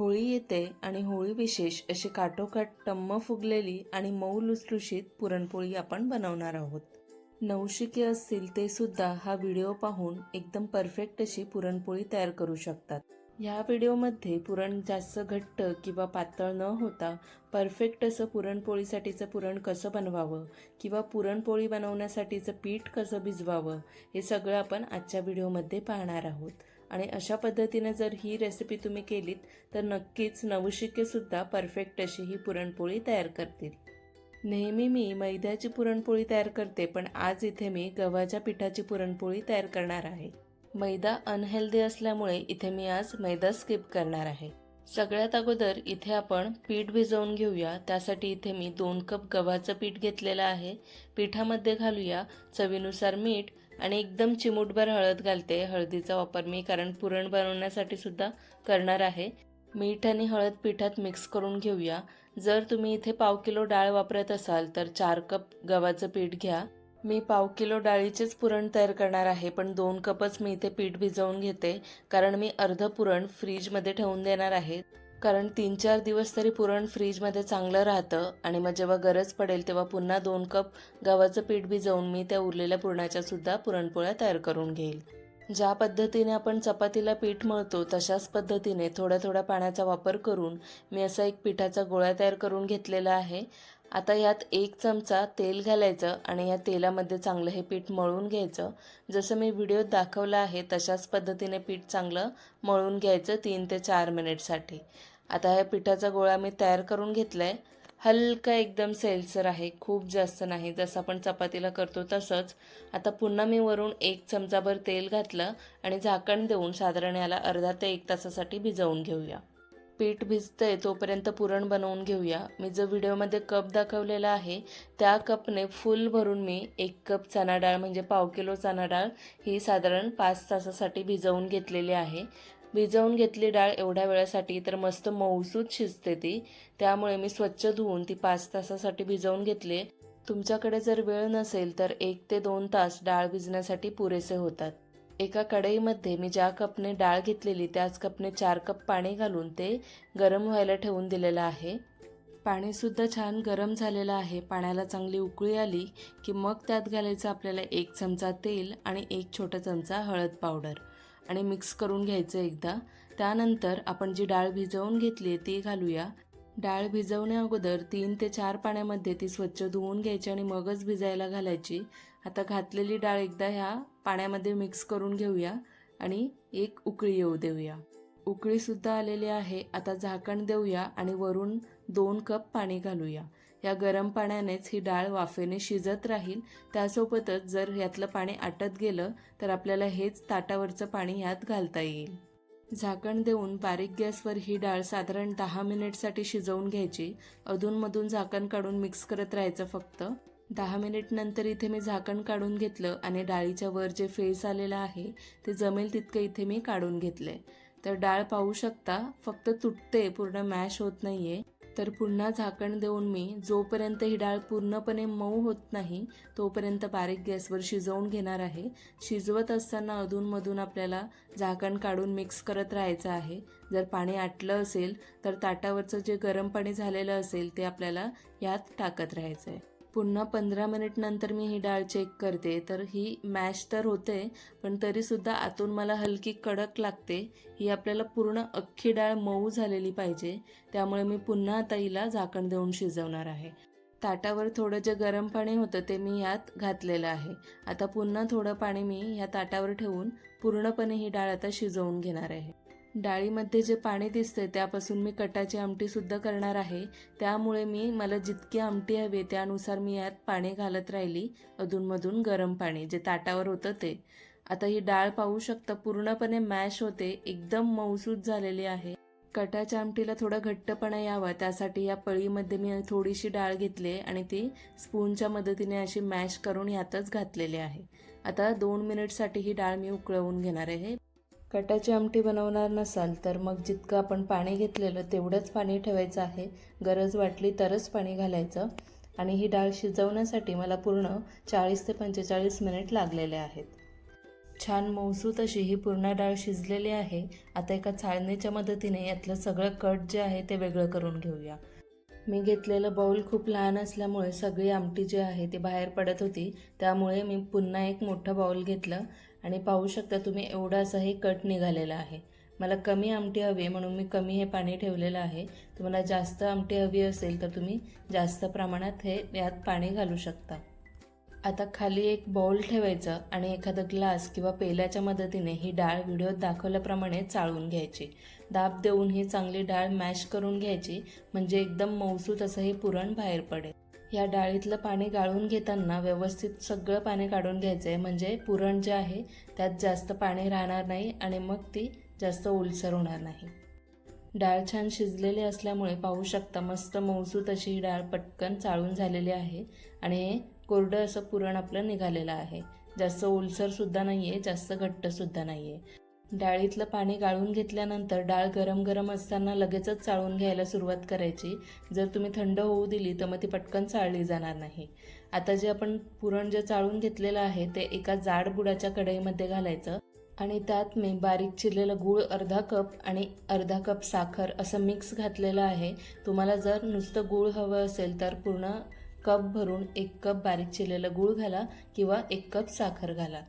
होळी येते आणि होळी विशेष अशी काठोकाठ टम्म फुगलेली आणि मऊ लुसलुशीत पुरणपोळी आपण बनवणार आहोत. नवशिके असतील ते सुद्धा हा व्हिडिओ पाहून एकदम परफेक्ट अशी पुरणपोळी तयार करू शकतात. या व्हिडिओमध्ये पुरण जास्त घट्ट किंवा पातळ न होता परफेक्ट असं पुरणपोळीसाठीचं पुरण कसं बनवावं किंवा पुरणपोळी बनवण्यासाठीचं पीठ कसं भिजवावं हे सगळं आपण आजच्या व्हिडिओमध्ये पाहणार आहोत. आणि अशा पद्धतीने जर ही रेसिपी तुम्ही केलीत तर नक्कीच नवशिकेसुद्धा परफेक्ट अशी ही पुरणपोळी तयार करतील. नेहमी मी मैद्याची पुरणपोळी तयार करते पण आज इथे मी गव्हाच्या पिठाची पुरणपोळी तयार करणार आहे. मैदा अनहेल्दी असल्यामुळे इथे मी आज मैदा स्किप करणार आहे. सगळ्यात अगोदर इथे आपण पीठ भिजवून घेऊया. त्यासाठी इथे मी दोन कप गव्हाचं पीठ घेतलेलं आहे. पिठामध्ये घालूया चवीनुसार मीठ आणि एकदम चिमूटभर हळद घालते. हळदीचा वापर मी कारण पुरण बनवण्यासाठी सुद्धा करणार आहे. मीठ आणि हळद पिठात मिक्स करून घेऊया. जर तुम्ही इथे पाव किलो डाळ वापरत असाल तर चार कप गव्हाचं पीठ घ्या. मी पाव किलो डाळीचेच पुरण तयार करणार आहे पण दोन कपच मी इथे पीठ भिजवून घेते. कारण मी अर्ध पुरण फ्रीजमध्ये ठेवून देणार आहे. कारण तीन चार दिवस तरी पुरण फ्रीजमध्ये चांगलं राहतं आणि मग जेव्हा गरज पडेल तेव्हा पुन्हा दोन कप गव्हाचं पीठ भिजवून मी त्या उरलेल्या पुरणाच्या सुद्धा पुरणपोळ्या तयार करून घेईल. ज्या पद्धतीने आपण चपातीला पीठ मळतो तशाच पद्धतीने थोड्या थोड्या पाण्याचा वापर करून मी असा एक पिठाचा गोळा तयार करून घेतलेला आहे. आता यात एक चमचा तेल घालायचं आणि या तेलामध्ये चांगलं हे पीठ मळून घ्यायचं. जसं मी व्हिडिओत दाखवलं आहे तशाच पद्धतीने पीठ चांगलं मळून घ्यायचं तीन ते चार मिनिटसाठी. आता ह्या पिठाचा गोळा मी तयार करून घेतला आहे हलका एकदम सेलसर आहे खूप जास्त नाही. जसं आपण चपातीला करतो तसंच. आता पुन्हा मी वरून एक चमचाभर तेल घातलं आणि झाकण देऊन साधारण याला अर्धा ते एक तासासाठी भिजवून घेऊया. पीठ भिजतंय तोपर्यंत पुरण बनवून घेऊया. मी जो व्हिडिओमध्ये कप दाखवलेला आहे त्या कपने फुल भरून मी एक कप चणा डाळ म्हणजे पाव किलो चणा डाळ ही साधारण पाच तासासाठी भिजवून घेतलेली आहे. भिजवून घेतली डाळ एवढ्या वेळासाठी तर मस्त मऊसूत शिजते ती. त्यामुळे मी स्वच्छ धुवून ती पाच तासासाठी भिजवून घेतली. तुमच्याकडे जर वेळ नसेल तर एक ते दोन तास डाळ भिजण्यासाठी पुरेसे होतात. एका कढईमध्ये मी ज्या कपने डाळ घेतलेली त्याच कपने चार कप पाणी घालून ते गरम व्हायला ठेवून दिलेलं आहे. पाणीसुद्धा छान गरम झालेलं आहे. पाण्याला चांगली उकळी आली की मग त्यात घालायचं आपल्याला एक चमचा तेल आणि एक छोटा चमचा हळद पावडर. आणि मिक्स करून घ्यायचं एकदा. त्यानंतर आपण जी डाळ भिजवून घेतली आहे ती घालूया. डाळ भिजवण्या अगोदर तीन ते चार पाण्यामध्ये ती स्वच्छ धुवून घ्यायची आणि मगच भिजायला घालायची. आता घातलेली डाळ एकदा ह्या पाण्यामध्ये मिक्स करून घेऊया आणि एक उकळी येऊ देऊया. उकळीसुद्धा आलेली आहे. आता झाकण देऊया आणि वरून दोन कप पाणी घालूया. या गरम पाण्यानेच ही डाळ वाफेने शिजत राहील. त्यासोबतच जर यातलं पाणी आटत गेलं तर आपल्याला हेच ताटावरचं पाणी ह्यात घालता येईल. झाकण देऊन बारीक गॅसवर ही डाळ साधारण दहा मिनिटसाठी शिजवून घ्यायची. अधूनमधून झाकण काढून मिक्स करत राहायचं फक्त. दहा मिनिट नंतर इथे मी झाकण काढून घेतलं आणि डाळीच्या वर जे फेस आलेलं आहे ते जमेल तितकं इथे मी काढून घेतलंय. तर डाळ पाहू शकता फक्त तुटते पूर्ण मॅश होत नाहीये. तर पुन्हा झाकण देऊन मी जोपर्यंत ही डाळ पूर्णपणे मऊ होत नाही तोपर्यंत बारीक गॅसवर शिजवून घेणार आहे. शिजवत असताना अधूनमधून आपल्याला झाकण काढून मिक्स करत राहायचं आहे. जर पाणी आटलं असेल तर ताटावरचं जे गरम पाणी झालेलं असेल ते आपल्याला यात टाकत राहायचं आहे पुन्हा पंधरा मिनिट नंतर मी ही डाळ चेक करते. तर ही मॅश तर होते पण तरीसुद्धा आतून मला हलकी कडक लागते. ही आपल्याला पूर्ण अख्खी डाळ मऊ झालेली पाहिजे. त्यामुळे मी पुन्हा आता हिला झाकण देऊन शिजवणार आहे. ताटावर थोडं जे गरम पाणी होतं ते मी ह्यात घातलेलं आहे. आता पुन्हा थोडं पाणी मी ह्या ताटावर ठेवून पूर्णपणे ही डाळ आता शिजवून घेणार आहे. डाळीमध्ये जे पाणी दिसतंय त्यापासून मी कटाची आमटी सुद्धा करणार आहे. त्यामुळे मी मला जितकी आमटी हवी त्यानुसार मी यात पाणी घालत राहिली अधूनमधून गरम पाणी जे ताटावर होतं ते. आता ही डाळ पाहू शकता पूर्णपणे मॅश होते एकदम मऊसूत झालेली आहे. कटाच्या आमटीला थोडा घट्टपणा यावा त्यासाठी या पळीमध्ये मी थोडीशी डाळ घेतली आणि ती स्पूनच्या मदतीने अशी मॅश करून यातच घातलेली आहे. आता दोन मिनिटसाठी ही डाळ मी उकळवून घेणार आहे. कटाची आमटी बनवणार नसाल तर मग जितकं आपण पाणी घेतलेलं तेवढंच पाणी ठेवायचं आहे. गरज वाटली तरच पाणी घालायचं. आणि ही डाळ शिजवण्यासाठी मला पूर्ण चाळीस ते पंचेचाळीस मिनिट लागलेले आहेत. छान मऊसूत अशी ही पूर्ण डाळ शिजलेली आहे. आता एका चाळणीच्या मदतीने यातलं सगळं कट जे आहे ते वेगळं करून घेऊया. मी घेतलेलं बाऊल खूप लहान असल्यामुळे सगळी आमटी जी आहे ती बाहेर पडत होती. त्यामुळे मी पुन्हा एक मोठं बाऊल घेतलं. आणि पाहू शकता तुम्ही एवढा असा हे कट निघालेला आहे. मला कमी आमटी हवी आहे म्हणून मी कमी हे पाणी ठेवलेलं आहे. तुम्हाला जास्त आमटी हवी असेल तर तुम्ही जास्त प्रमाणात हे यात पाणी घालू शकता. आता खाली एक बाउल ठेवायचं आणि एखादा ग्लास किंवा पेल्याच्या मदतीने ही डाळ व्हिडिओत दाखवल्याप्रमाणे चाळून घ्यायची. दाब देऊन ही चांगली डाळ मॅश करून घ्यायची म्हणजे एकदम मऊसूत असं हे पुरण बाहेर पडेल. या डाळीतलं पाणी गाळून घेताना व्यवस्थित सगळं पाणी काढून घ्यायचं आहे म्हणजे पुरण जे आहे त्यात जास्त पाणी राहणार नाही आणि मग ती जास्त ओलसर होणार नाही. डाळ छान शिजलेली असल्यामुळे पाहू शकता मस्त मऊसूत अशी ही डाळ पटकन चाळून झालेली आहे आणि हे कोरडं असं पुरण आपलं निघालेलं आहे. जास्त ओलसरसुद्धा नाही आहे जास्त घट्टसुद्धा नाही आहे डाळीतलं पाणी गाळून घेतल्यानंतर डाळ गरम गरम असताना लगेचच चाळून घ्यायला सुरुवात करायची. जर तुम्ही थंड होऊ दिली तर मग ती पटकन चाळली जाणार नाही. आता जे आपण पुरण जे चाळून घेतलेलं आहे ते एका जाड बुडाच्या कढईमध्ये घालायचं आणि त्यात मी बारीक चिरलेलं गूळ अर्धा कप आणि अर्धा कप साखर असं मिक्स घातलेलं आहे. तुम्हाला जर नुसतं गूळ हवं असेल तर पूर्ण कप भरून एक कप बारीक चिरलेलं गूळ घाला किंवा एक कप साखर घाला.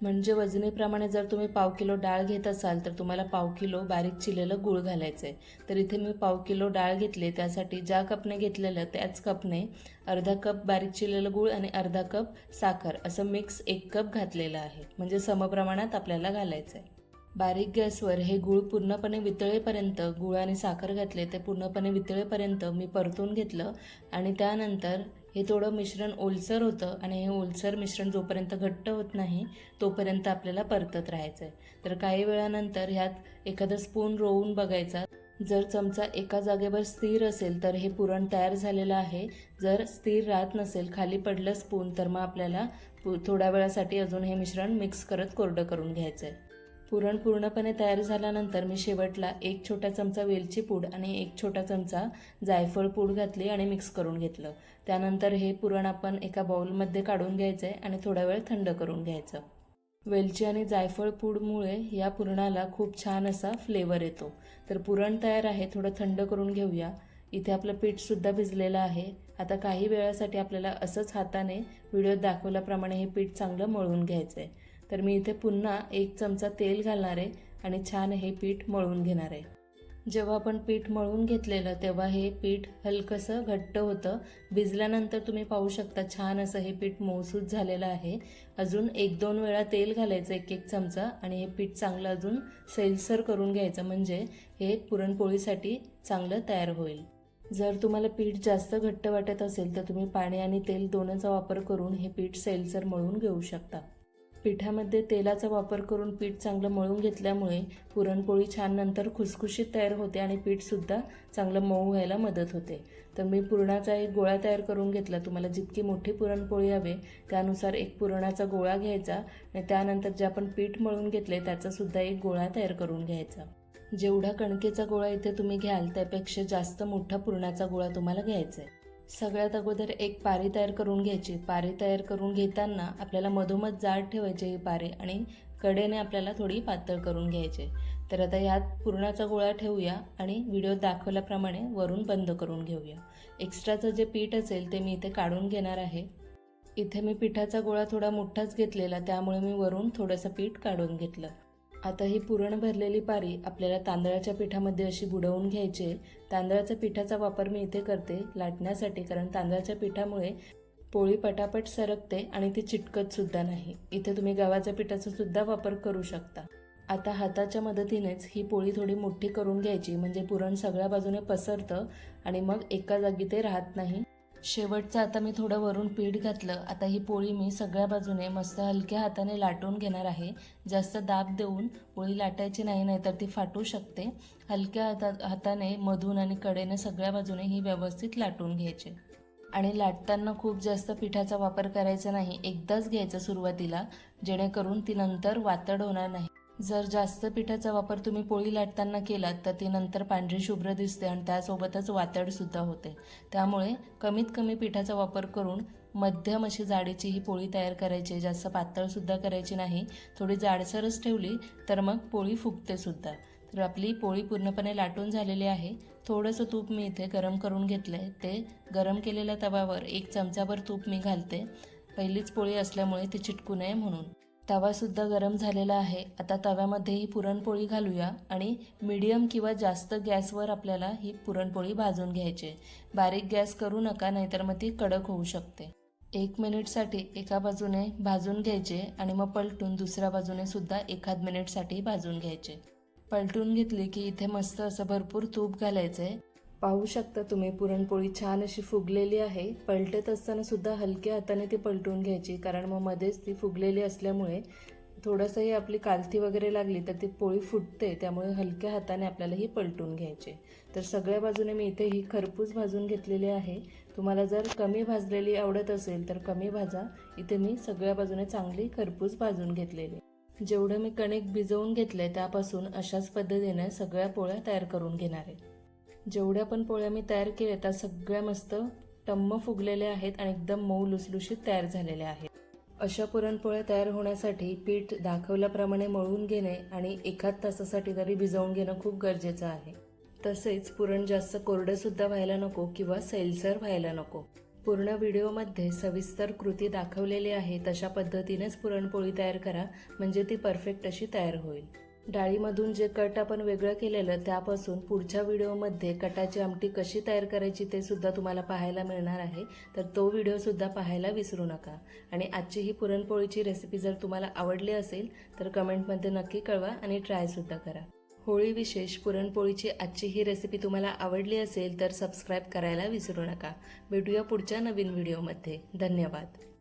म्हणजे वजनीप्रमाणे जर तुम्ही पाव किलो डाळ घेत असाल तर तुम्हाला पाव किलो बारीक चिरलेलं गूळ घालायचं आहे तर इथे मी पाव किलो डाळ घेतली त्यासाठी ज्या कपने घेतलेलं त्याच कपने अर्धा कप बारीक चिरलेलं गूळ आणि अर्धा कप साखर असं मिक्स एक कप घातलेलं आहे. म्हणजे समप्रमाणात आपल्याला घालायचं आहे बारीक गॅसवर हे गूळ पूर्णपणे वितळेपर्यंत गूळ आणि साखर घातले ते पूर्णपणे वितळेपर्यंत मी परतून घेतलं आणि त्यानंतर हे थोडं मिश्रण ओलसर होतं आणि हे ओलसर मिश्रण जोपर्यंत घट्ट होत नाही तोपर्यंत आपल्याला परतत राहायचं आहे तर काही वेळानंतर ह्यात एखादा स्पून रोवून बघायचा. जर चमचा एका जागेवर स्थिर असेल तर हे पुरण तयार झालेलं आहे. जर स्थिर राहत नसेल खाली पडलं स्पून तर मग आपल्याला थोड्या वेळासाठी अजून हे मिश्रण मिक्स करत कोरडं करून घ्यायचं आहे पुरण पूर्णपणे तयार झाल्यानंतर मी शेवटला एक छोटा चमचा वेलची पूड आणि एक छोटा चमचा जायफळ पूड घातली आणि मिक्स करून घेतलं. त्यानंतर हे पुरण आपण एका बाउलमध्ये काढून घ्यायचं आहे आणि थोडा वेळ थंड करून घ्यायचं. वेलची आणि जायफळ पूडमुळे या पुरणाला खूप छान असा फ्लेवर येतो. तर पुरण तयार आहे थोडं थंड करून घेऊया. इथे आपलं पीठसुद्धा भिजलेलं आहे. आता काही वेळासाठी आपल्याला असंच हाताने व्हिडिओत दाखवल्याप्रमाणे हे पीठ चांगलं मळून घ्यायचं आहे तर मी इथे पुन्हा एक चमचा तेल घालणार आहे आणि छान हे पीठ मळून घेणार आहे. जेव्हा आपण पीठ मळून घेतलेलं तेव्हा हे पीठ हलकंसं घट्ट होतं. भिजल्यानंतर तुम्ही पाहू शकता छान असं हे पीठ मऊसूत झालेलं आहे. अजून एक दोन वेळा तेल घालायचं एक एक चमचा आणि हे पीठ चांगलं अजून सैलसर करून घ्यायचं म्हणजे हे पुरणपोळीसाठी चांगलं तयार होईल. जर तुम्हाला पीठ जास्त घट्ट वाटत असेल तर तुम्ही पाणी आणि तेल दोनचा वापर करून हे पीठ सैलसर मळून घेऊ शकता. पिठामध्ये तेलाचा वापर करून पीठ चांगलं मळून घेतल्यामुळे पुरणपोळी छान नंतर खुसखुशीत तयार होते आणि पीठसुद्धा चांगलं मऊ व्हायला मदत होते. तर मी पुरणाचा एक गोळा तयार करून घेतला. तुम्हाला जितकी मोठी पुरणपोळी हवे त्यानुसार एक पुरणाचा गोळा घ्यायचा आणि त्यानंतर जे आपण पीठ मळून घेतले त्याचासुद्धा एक गोळा तयार करून घ्यायचा. जेवढा कणकेचा गोळा इथे तुम्ही घ्याल त्यापेक्षा जास्त मोठा पुरणाचा गोळा तुम्हाला घ्यायचा आहे. सगळ्यात अगोदर एक पारी तयार करून घ्यायची. पारी तयार करून घेताना आपल्याला मधोमध जाड ठेवायचे ही पारी आणि कडेने आपल्याला थोडी पातळ करून घ्यायचे. तर आता यात पुरणाचा गोळा ठेवूया आणि व्हिडिओ दाखवल्याप्रमाणे वरून बंद करून घेऊया. एक्स्ट्राचं जे पीठ असेल ते मी इथे काढून घेणार आहे. इथे मी पिठाचा गोळा थोडा मोठाच घेतलेला त्यामुळे मी वरून थोडंसं पीठ काढून घेतलं. आता ही पुरण भरलेली पारी आपल्याला तांदळाच्या पिठामध्ये अशी बुडवून घ्यायची आहे. तांदळाच्या पिठाचा वापर मी इथे करते लाटण्यासाठी कारण तांदळाच्या पिठामुळे पोळी पटापट सरकते आणि ती चिटकत सुद्धा नाही. इथे तुम्ही गव्हाच्या पिठाचा सुद्धा वापर करू शकता. आता हाताच्या मदतीनेच ही पोळी थोडी मोठी करून घ्यायची म्हणजे पुरण सगळ्या बाजूने पसरतं आणि मग एका जागी ते राहत नाही. शेवटचं आता मी थोडं वरून पीठ घातलं. आता ही पोळी मी सगळ्या बाजूने मस्त हलक्या हाताने लाटून घेणार आहे. जास्त दाब देऊन पोळी लाटायची नाही नाहीतर ती फाटू शकते. हलक्या हाता हाताने मधून आणि कडेने सगळ्या बाजूने ही व्यवस्थित लाटून घ्यायची. आणि लाटताना खूप जास्त पिठाचा वापर करायचा नाही. एकदाच घ्यायचा सुरुवातीला जेणेकरून ती नंतर वातड होणार नाही. जर जास्त पिठाचा वापर तुम्ही पोळी लाटताना केलात तर ती नंतर पांढरी शुभ्र दिसते आणि त्यासोबतच वातडसुद्धा होते. त्यामुळे कमीत कमी पिठाचा वापर करून मध्यम अशी जाडीची ही पोळी तयार करायची. जास्त पातळसुद्धा करायची नाही. थोडी जाडसरच ठेवली तर मग पोळी फुगते सुद्धा. तर आपली पोळी पूर्णपणे लाटून झालेली आहे. थोडंसं तूप मी इथे गरम करून घेतलं आहे ते गरम केलेल्या तव्यावर एक चमचाभर तूप मी घालते. पहिलीच पोळी असल्यामुळे ती चिटकू नये म्हणून. तवासुद्धा गरम झालेला आहे. आता तव्यामध्ये ही पुरणपोळी घालूया आणि मीडियम किंवा जास्त गॅसवर आपल्याला ही पुरणपोळी भाजून घ्यायची. बारीक गॅस करू नका नाहीतर मग ती कडक होऊ शकते. एक मिनिटसाठी एका बाजूने भाजून घ्यायचे आणि मग पलटून दुसऱ्या बाजूने सुद्धा एखाद मिनिटसाठी भाजून घ्यायचे. पलटून घेतली की इथे मस्त असं भरपूर तूप घालायचं आहे पाहू शकता तुम्ही. पुरणपोळी छान अशी फुगलेली आहे. पलटत असताना सुद्धा हलक्या हाताने ती पलटून घ्यायची. कारण मग मध्येच ती फुगलेली असल्यामुळे थोडंसंही आपली कालथी वगैरे लागली तर ती पोळी फुटते. त्यामुळे हलक्या हाताने आपल्याला ही पलटून घ्यायची. तर सगळ्या बाजूने मी इथे ही खरपूस भाजून घेतलेली आहे. तुम्हाला जर कमी भाजलेली आवडत असेल तर कमी भाजा. इथे मी सगळ्या बाजूने चांगली खरपूस भाजून घेतलेली. जेवढं मी कणिक भिजवून घेतलंय त्यापासून अशाच पद्धतीने सगळ्या पोळ्या तयार करून घेणार आहे. जेवढ्या पण पोळ्या मी तयार केल्या त्या सगळ्या मस्त टम्म फुगलेल्या आहेत आणि एकदम मऊ लुसलुशीत तयार झालेल्या आहेत. अशा पुरणपोळ्या तयार होण्यासाठी पीठ दाखवल्याप्रमाणे मळून घेणे आणि एखाद तासासाठी तरी भिजवून घेणं खूप गरजेचं आहे. तसेच पुरण जास्त कोरडंसुद्धा व्हायला नको किंवा सैलसर व्हायला नको. पूर्ण व्हिडिओमध्ये सविस्तर कृती दाखवलेली आहे तशा पद्धतीनेच पुरणपोळी तयार करा म्हणजे ती परफेक्ट अशी तयार होईल. डाळीमधून जे कट आपण वेगळं केलेलं त्यापासून पुढच्या व्हिडिओमध्ये कटाची आमटी कशी तयार करायची ते सुद्धा तुम्हाला पाहायला मिळणार आहे. तर तो व्हिडिओसुद्धा पाहायला विसरू नका. आणि आजची ही पुरणपोळीची रेसिपी जर तुम्हाला आवडली असेल तर कमेंटमध्ये नक्की कळवा आणि ट्रायसुद्धा करा. होळी विशेष पुरणपोळीची आजची ही रेसिपी तुम्हाला आवडली असेल तर सबस्क्राईब करायला विसरू नका. भेटूया पुढच्या नवीन व्हिडिओमध्ये. धन्यवाद.